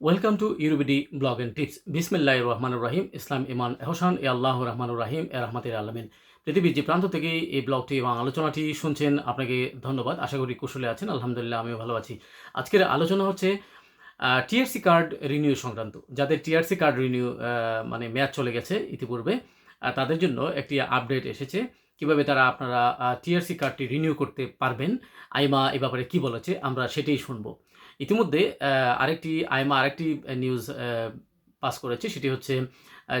Welcome to ইউরুবিডি blog and tips বিসমিল্লাহ রহমানুর রাহিম ইসলাম ইমান এহসান এ আল্লাহ রহমানুর রাহিম এ রহমাতের আলমিন পৃথিবীর যে প্রান্ত থেকে এই ব্লগটি এবং আলোচনাটি শুনছেন আপনাকে ধন্যবাদ আশা করি কুশলে আছেন আলহামদুলিল্লাহ আমিও ভালো আছি আজকের আলোচনা হচ্ছে টিআরসি কার্ড রিনিউ সংক্রান্ত যাদের টিআরসি কার্ড রিনিউ মানে মেয়াদ চলে গেছে ইতিপূর্বে তাদের জন্য একটি আপডেট এসেছে কীভাবে তারা আপনারা টিআরসি কার্ডটি রিনিউ করতে পারবেন আইমা এ ব্যাপারে কি বলেছে আমরা সেটাই শুনব ইতিমধ্যে আরেকটি আইমা আরেকটি নিউজ পাস করেছে। সেটি হচ্ছে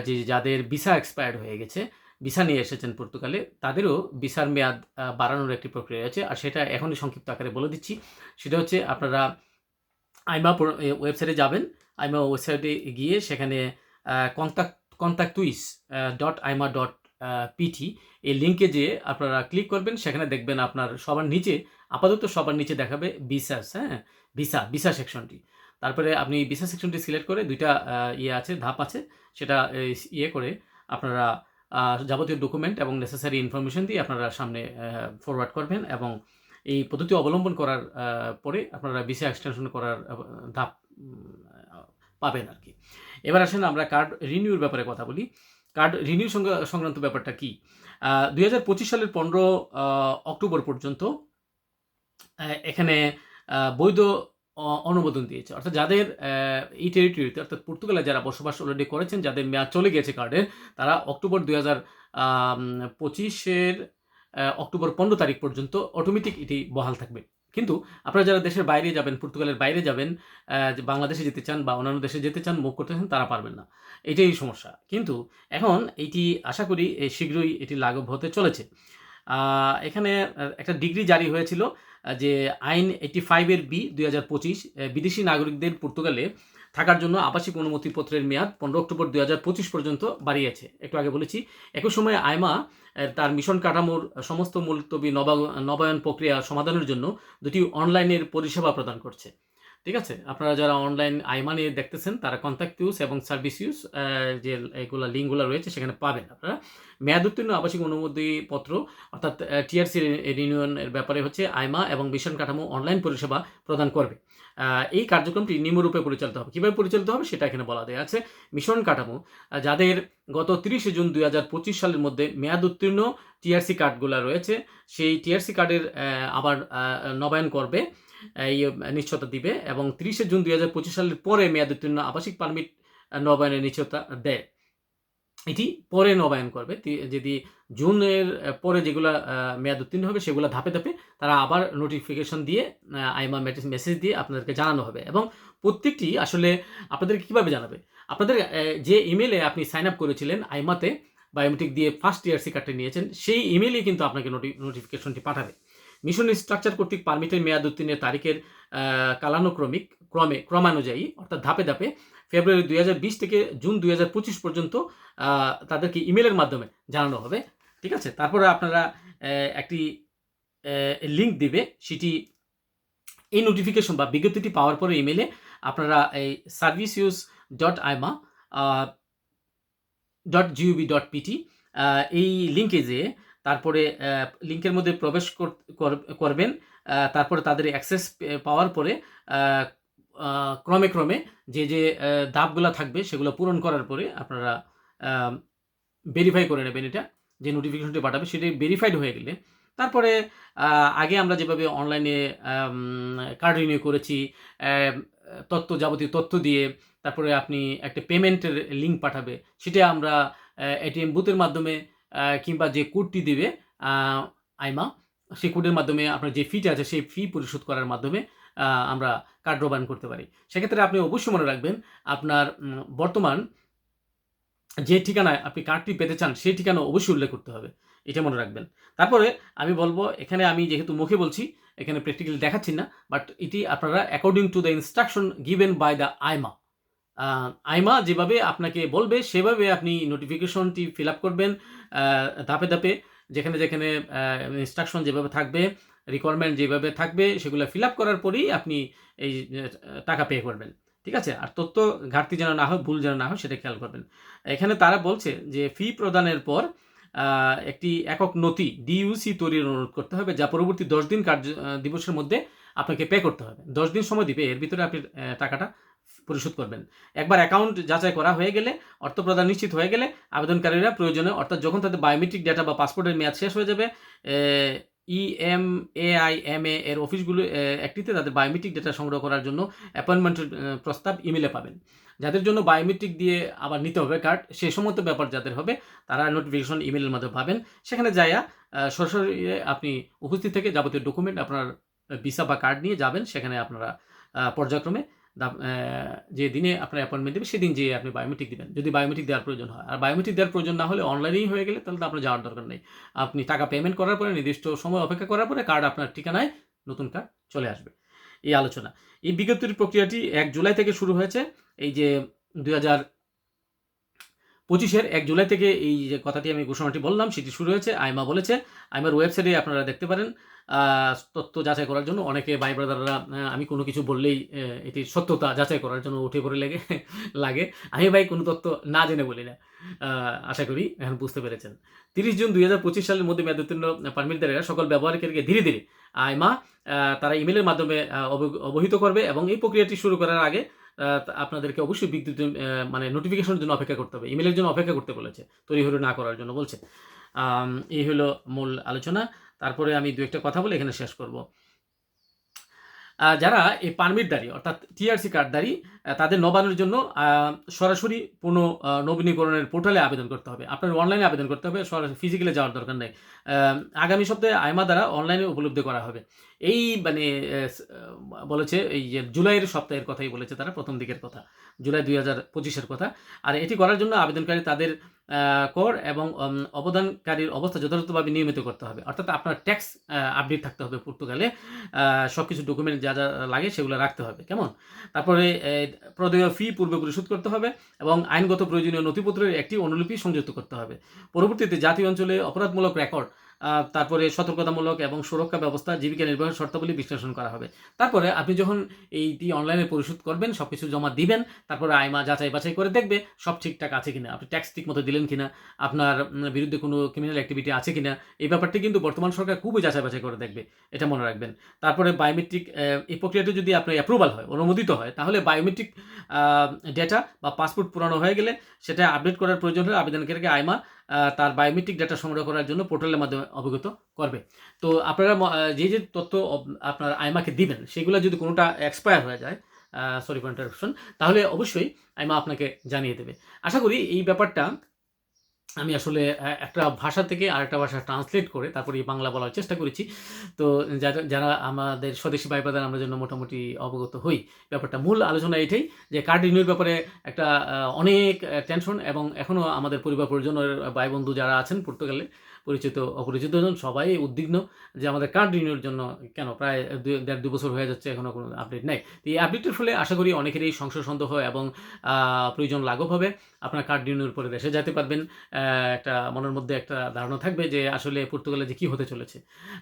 যে যাদের ভিসা এক্সপায়ার্ড হয়ে গেছে, ভিসা নিয়ে এসেছেন পর্তুগালে, তাদেরও ভিসার মেয়াদ বাড়ানোর একটি প্রক্রিয়া আছে। আর সেটা এখনই সংক্ষিপ্ত আকারে বলে দিচ্ছি। সেটা হচ্ছে, আপনারা আইমা ওয়েবসাইটে যাবেন। আইমা ওয়েবসাইটে গিয়ে সেখানে contact contact us dot AIMA dot PT এই লিঙ্কে যেয়ে আপনারা ক্লিক করবেন, সেখানে দেখবেন আপনার সবার নিচে, আপাতত সবার নিচে দেখাবে ভিসাস হ্যাঁ? ভিসা ভিসা সেকশনটি তারপরে আপনি ভিসা সেকশনটি সিলেক্ট করে দুইটা ইয়ে আছে, ধাপ আছে, সেটা ইয়ে করে আপনারা যাবতীয় ডকুমেন্ট এবং নেসেসারি ইনফরমেশন দিয়ে আপনারা সামনে ফরওয়ার্ড করবেন এবং এই পদ্ধতি অবলম্বন করার পরে আপনারা ভিসা এক্সটেনশন করার ধাপ পাবেন আর কি এবার আসেন আমরা কার্ড রিনিউর ব্যাপারে কথা বলি। কার্ড রিনিউ সংক্রান্ত ব্যাপারটা কি? দুই হাজার পঁচিশ সালের পনেরো অক্টোবর পর্যন্ত এখানে বৈধ অনুমোদন দিয়েছে। অর্থাৎ যাদের এই টেরিটরিতে অর্থাৎ পর্তুগালে যারা বসবাস অলরেডি করেছেন, যাদের মেয়াদ চলে গেছে কার্ডের তারা অক্টোবর দুই হাজার পঁচিশের অক্টোবর পনেরো তারিখ পর্যন্ত অটোমেটিক এটি বহাল থাকবে। কিন্তু আপনারা যারা দেশের বাইরে যাবেন, পর্তুগালের বাইরে যাবেন বাংলাদেশে যেতে চান বা অন্যান্য দেশে যেতে চান, মুখ করতে চান, তারা পারবেন না। এটাই সমস্যা। কিন্তু এখন এটি আশা করি এই শীঘ্রই এটি লাঘব হতে চলেছে। এখানে একটা ডিগ্রি জারি হয়েছিল যে আইন এইটি ফাইভের বি দুই হাজার পঁচিশ বিদেশি নাগরিকদের পর্তুগালে থাকার জন্য আবাসিক অনুমতিপত্রের মেয়াদ পনেরো অক্টোবর দুই হাজার পঁচিশ পর্যন্ত বাড়িয়েছে। একটু আগে বলেছি, একই সময়ে আয়মা তার মিশন কাঠামোর সমস্ত মুলতবি নবা- নবায়ন প্রক্রিয়া সমাধানের জন্য দুটি অনলাইনের পরিষেবা প্রদান করছে। ঠিক আছে? আপনারা যারা অনলাইন আইমা নিয়ে দেখতেছেন, তারা কন্ট্যাক্ট ইউজ এবং সার্ভিস ইউজ যে এগুলো লিঙ্কগুলো রয়েছে, সেখানে পাবেন আপনারা। মেয়াদ উত্তীর্ণ আবাসিক অনুমতিপত্র, অর্থাৎ টিআরসি রিনিউনের ব্যাপারে হচ্ছে আইমা এবং মিশন কাঠামো অনলাইন পরিষেবা প্রদান করবে। এই কার্যক্রমটি নিম্নরূপে পরিচালিত হবে। কীভাবে পরিচালিত হবে সেটা এখানে বলা দেওয়া আছে। মিশন কাঠামো যাদের গত তিরিশে জুন দুই হাজার পঁচিশ সালের মধ্যে মেয়াদ উত্তীর্ণ টিআরসি কার্ডগুলো রয়েছে, সেই টিআরসি কার্ডের আবার নবায়ন করবে। এই নিশ্চয়তা দিবে এবং তিরিশে জুন দুই হাজার পঁচিশ সালের পরে মেয়াদ উত্তীর্ণ আবাসিক পারমিট নবায়নের নিশ্চয়তা দেয়। এটি পরে নবায়ন করবে। যদি জুনের পরে যেগুলো মেয়াদ উত্তীর্ণ হবে সেগুলো ধাপে ধাপে তারা আবার নোটিফিকেশন দিয়ে আইমা মেসেজ দিয়ে আপনাদেরকে জানানো হবে। এবং প্রত্যেকটি আসলে আপনাদেরকে কীভাবে জানাবে? আপনাদের যে ইমেলে আপনি সাইন আপ করেছিলেন আইমাতে বায়োমেট্রিক দিয়ে ফার্স্ট ইয়ার সি কার্ডটা নিয়েছেন, সেই ইমেলে কিন্তু আপনাকে নোটিফিকেশনটি পাঠাবে। মিশন স্ট্রাকচার কর্তৃক পারমিটের মেয়াদ উত্তীর্ণের তারিখের কালানুক্রমিক, ক্রমে, ক্রমানুযায়ী, অর্থাৎ ধাপে ধাপে ফেব্রুয়ারি দুই হাজার বিশ থেকে জুন দুই হাজার পঁচিশ পর্যন্ত তাদেরকে ইমেলের মাধ্যমে জানানো হবে। ঠিক আছে? তারপরে আপনারা একটি লিঙ্ক দিবে। সেটি এই নোটিফিকেশন বা বিজ্ঞপ্তিটি পাওয়ার পরে ইমেলে আপনারা এই service use dot AIMA dot GOB dot PT এই লিঙ্কে যেয়ে তারপরে লিঙ্কের মধ্যে প্রবেশ কর- কর- করবেন তারপরে তাদের অ্যাক্সেস পাওয়ার পরে ক্রমে ক্রমে যে যে ধাপগুলো থাকবে সেগুলো পূরণ করার পরে আপনারা ভেরিফাই করে নেবেন এটা, যে নোটিফিকেশনটি পাঠাবে সেটি ভেরিফাইড হয়ে গেলে। তারপরে আগে আমরা যেভাবে অনলাইনে কার্ড রিনিউ করেছি তথ্য যাবতীয় তথ্য দিয়ে, তারপরে আপনি একটা পেমেন্টের লিঙ্ক পাঠাবে, সেটা আমরা এটিএম বুথের মাধ্যমে কিংবা যে কোডটি দেবে আইমা সেই কোডের মাধ্যমে আপনার যে ফিটা আছে, সেই ফি পরিশোধ করার মাধ্যমে আমরা কার্ড রবায়ন করতে পারি। সেক্ষেত্রে আপনি অবশ্যই মনে রাখবেন, আপনার বর্তমান যে ঠিকানায় আপনি কার্ডটি পেতে চান, সেই ঠিকানা অবশ্যই উল্লেখ করতে হবে। এটা মনে রাখবেন। তারপরে আমি বলব, এখানে আমি যেহেতু মুখে বলছি, এখানে প্র্যাকটিক্যালি দেখাচ্ছি না বাট এটি আপনারা according to the instruction given by the AIMA. AIMA যেভাবে আপনাকে বলবে, সেভাবে আপনি নোটিফিকেশনটি ফিল আপ করবেন ধাপে ধাপে, যেখানে যেখানে ইনস্ট্রাকশন যেভাবে থাকবে রিকোয়ারমেন্ট যেভাবে থাকবে, সেগুলো ফিল আপ করার পরেই আপনি এই টাকা পে করবেন। ঠিক আছে? আর তথ্য ঘাটতি যেন না হয়, ভুল যেন না হয়, সেটা খেয়াল করবেন। এখানে তারা বলছে যে ফি প্রদানের পর একটি একক নথি ডিইউসি তৈরির অনুরোধ করতে হবে, যা পরবর্তী দশ দিন কার্য দিবসের মধ্যে আপনাকে পে করতে হবে। দশ দিন সময় দিবে, এর ভিতরে আপনি টাকাটা পরিশোধ করবেন। একবার অ্যাকাউন্ট যাচাই করা হয়ে গেলে অর্থ প্রদান নিশ্চিত হয়ে গেলে আবেদনকারীরা প্রয়োজনে, অর্থাৎ যখন তাদের বায়োমেট্রিক ডেটা বা পাসপোর্টের মেয়াদ শেষ হয়ে যাবে E M A I M A এর অফিসগুলো একটিতে তাদের বায়োমেট্রিক ডেটা সংগ্রহ করার জন্য অ্যাপয়েন্টমেন্টের প্রস্তাব ইমেলে পাবেন। যাদের জন্য বায়োমেট্রিক দিয়ে আবার নিতে হবে কার্ড সে সমস্ত ব্যাপার যাদের হবে, তারা নোটিফিকেশন ইমেলের মাধ্যমে পাবেন। সেখানে যাইয়া সরাসরি আপনি উপস্থিত থেকে যাবতীয় ডকুমেন্ট আপনার ভিসা বা কার্ড নিয়ে যাবেন। সেখানে আপনারা পর্যায়ক্রমে যে দিনে আপনার অ্যাপয়েন্টমেন্ট দেবে, সেদিন যেয়ে আপনি বায়োমেট্রিক দেবেন, যদি বায়োমেট্রিক দেওয়ার প্রয়োজন হয়। আর বায়োমেট্রিক দেওয়ার প্রয়োজন না হলে অনলাইনেই হয়ে গেলে তাহলে তো আপনার যাওয়ার দরকার নেই। আপনি টাকা পেমেন্ট করার পরে, নির্দিষ্ট সময় অপেক্ষা করার পরে কার্ড আপনার ঠিকানায় নতুন কার্ড চলে আসবে। এই আলোচনা। এই বিজ্ঞপ্তির প্রক্রিয়াটি এক জুলাই থেকে শুরু হয়েছে। এই যে দু হাজার পঁচিশের এক জুলাই থেকে এই যে কথাটি আমি ঘোষণাটি বললাম, সেটি শুরু হয়েছে। আইমা বলেছে, আইমার ওয়েবসাইটে আপনারা দেখতে পারেন তথ্য যাচাই করার জন্য অনেকে ভাই ব্রাদাররা আমি কোনো কিছু বললেই এটি সত্যতা যাচাই করার জন্য উঠে পড়ে লেগে, লাগে। আমি ভাই কোনো তথ্য না জেনে বলি না আশা করি এখন বুঝতে পেরেছেন। তিরিশ জুন দুই হাজার পঁচিশ সালের মধ্যে মেয়াদোত্তীর্ণ পারমিটদারেরা সকল ব্যবহারকারীকে ধীরে ধীরে আইমা তারা ইমেলের মাধ্যমে অব- অবহিত করবে এবং এই প্রক্রিয়াটি শুরু করার আগে আপনাদেরকে অবশ্যই বিদ্যুৎ মানে নোটিফিকেশনের জন্য অপেক্ষা করতে হবে। ইমেলের জন্য অপেক্ষা করতে বলেছে। তৈরি না করার জন্য বলছে। এই হলো মূল আলোচনা। তারপরে আমি দু একটা কথা বলে এখানে শেষ করব। যারা এই পারমিটদারি অর্থাৎ টিআরসি কার্ডদারি তাদের নবায়নের জন্য সরাসরি পুনঃ নবীনীকরণের পোর্টালে আবেদন করতে হবে। আপনার অনলাইনে আবেদন করতে হবে, সরাসরি ফিজিক্যালে যাওয়ার দরকার নেই। আগামী সপ্তাহে আইমা দ্বারা অনলাইনে উপলব্ধি করা হবে। এই মানে বলেছে, এই যে জুলাইয়ের সপ্তাহের কথাই বলেছে তারা, প্রথম দিকের কথা, জুলাই দুই হাজার পঁচিশের কথা। আর এটি করার জন্য আবেদনকারী তাদের কর এবং অবদানকারীর অবস্থা যথাযথভাবে নিয়মিত করতে হবে। অর্থাৎ আপনার ট্যাক্স আপডেট থাকতে হবে পর্তুগালে সব কিছু ডকুমেন্ট যা যা লাগে সেগুলো রাখতে হবে, কেমন? তারপরে প্রদেয় ফি পূর্বে পরিশোধ করতে হবে এবং আইনগত প্রয়োজনীয় নথিপত্রের একটি অনুলিপি সংযুক্ত করতে হবে। পরবর্তীতে জাতীয় অঞ্চলে অপরাধমূলক রেকর্ড তারপরে সতর্কতামূলক এবং সুরক্ষা ব্যবস্থা, জীবিকা নির্বাহের শর্তাবলী বিশ্লেষণ করা হবে। তারপরে আপনি যখন এইটি অনলাইনে পরিশোধ করবেন সব কিছু জমা দিবেন, তারপরে আইমা যাচাই বাছাই করে দেখবে সব ঠিকঠাক আছে কিনা, আপনি ট্যাক্স ঠিক মতো দিলেন কিনা, আপনার বিরুদ্ধে কোনো ক্রিমিনাল অ্যাক্টিভিটি আছে কিনা, এই ব্যাপারটি কিন্তু বর্তমান সরকার খুবই যাচাই বাছাই করে দেখবে, এটা মনে রাখবেন। তারপরে বায়োমেট্রিক এই প্রক্রিয়াটি যদি আপনার অ্যাপ্রুভাল হয়, অনুমোদিত হয়, তাহলে বায়োমেট্রিক ডেটা বা পাসপোর্ট পুরানো হয়ে গেলে সেটা আপডেট করার প্রয়োজন হলে আবেদনকারীকে আইমা তার বায়োমেট্রিক ডেটা সংগ্রহ করার জন্য পোর্টালের মাধ্যমে অবগত করবে। তো আপনারা যে যে তথ্য আপনার আইমাকে দিবেন, সেগুলো যদি কোনোটা এক্সপায়ার হয়ে যায় সরি ফর ইন্টারাপশন তাহলে অবশ্যই আইমা আপনাকে জানিয়ে দেবে। আশা করি এই ব্যাপারটা আমি আসলে একটা ভাষা থেকে আরেকটা ভাষা ট্রান্সলেট করে তারপরে বাংলা বলার চেষ্টা করেছি। তো যারা যারা আমাদের স্বদেশি বাদার আমরা জন্য মোটামুটি অবগত হই, ব্যাপারটা মূল আলোচনা এটাই যে কার্ড রিনিউর ব্যাপারে একটা অনেক টেনশন এবং এখনও আমাদের পরিবার পরিজনের ভাই বন্ধু যারা আছেন পর্তুগালে পরিচিত, অপরিচিত জন সবাই উদ্বিগ্ন যে আমাদের কার্ড রিনিউর জন্য কেন প্রায় দেড় দু বছর হয়ে যাচ্ছে এখনও কোনো আপডেট নেই। তো এই আপডেটের ফলে আশা করি অনেকেরই সংশয় সন্দেহ এবং প্রয়োজন লাঘব হবে। আপনার কার্ড রিনিউর পরে দেশে যেতে পারবেন। একটা মনের মধ্যে একটা ধারণা থাকবে যে আসলে পর্তুগালে যে কী হতে চলেছে।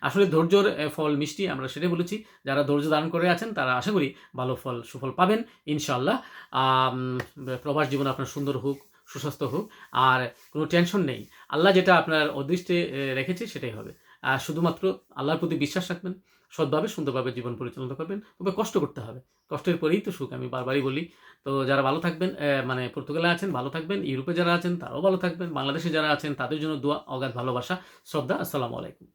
আসলে ধৈর্যর ফল মিষ্টি, আমরা সেটাই বলেছি। যারা ধৈর্য ধারণ করে আছেন, তারা আশা করি ভালো ফল, সুফল পাবেন ইনশাল্লাহ প্রবাস জীবন আপনার সুন্দর হোক। সুস্বাস্থ্য হোক, আর কোনো টেনশন নেই। আল্লাহ যেটা আপনার অদৃষ্টে রেখেছে সেটাই হবে। আর শুধুমাত্র আল্লাহর প্রতি বিশ্বাস রাখবেন, সৎভাবে, সুন্দরভাবে জীবন পরিচালনা করবেন, তবে কষ্ট করতে হবে। কষ্টের পরেই তো সুখ, আমি বারবারই বলি। তো যারা ভালো থাকবেন মানে পর্তুগালে আছেন, ভালো থাকবেন, ইউরোপে যারা আছেন, তারাও ভালো থাকবেন, বাংলাদেশে যারা আছেন, তাদের জন্য দোয়া, অগাধ ভালোবাসা, শ্রদ্ধা, আসসালামু আলাইকুম।